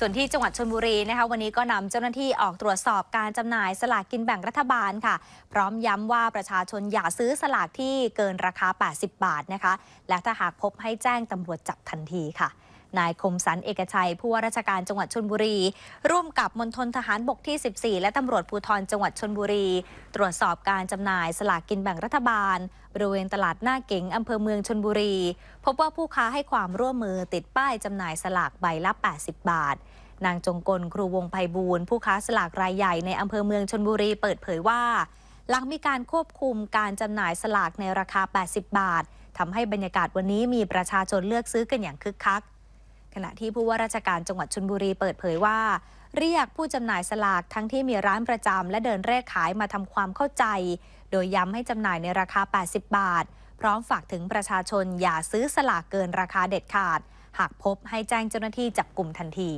ส่วนที่จังหวัดชลบุรีนะคะ วันนี้ก็นำเจ้าหน้าที่ออกตรวจสอบการจำหน่ายสลากกินแบ่งรัฐบาลค่ะ พร้อมย้ำว่าประชาชนอย่าซื้อสลากที่เกินราคา 80 บาทนะคะ และถ้าหากพบให้แจ้งตำรวจจับทันทีค่ะ นายคมสันเอกชัย ผู้ว่าราชการจังหวัดชลบุรี ร่วมกับมณฑลทหารบกที่ 14 และตำรวจภูธรจังหวัดชลบุรี ตรวจสอบการจำหน่ายสลากกินแบ่งรัฐบาล บริเวณตลาดหน้าเก๋งอำเภอเมืองชลบุรี พบว่าผู้ค้าให้ความร่วมมือติดป้ายจำหน่ายสลากใบละ 80 บาท นางจงกลครูวงไพบูลย์ผู้ค้าสลากรายใหญ่ในอำเภอเมืองชนบุรีเปิดเผยว่า หลังมีการควบคุมการจำหน่ายสลากในราคา 80 บาททำให้บรรยากาศวันนี้มีประชาชนเลือกซื้อกันอย่างคึกคัก ขณะที่ผู้ว่าราชการจังหวัดชนบุรีเปิดเผยว่า เรียกผู้จำหน่ายสลากทั้งที่มีร้านประจำและเดินเร่ขายมาทำความเข้าใจ โดยย้ำให้จำหน่ายในราคา 80 บาท พร้อมฝากถึงประชาชนอย่าซื้อสลากเกินราคาเด็ดขาด หากพบให้แจ้งเจ้าหน้าที่จับกลุ่มทันที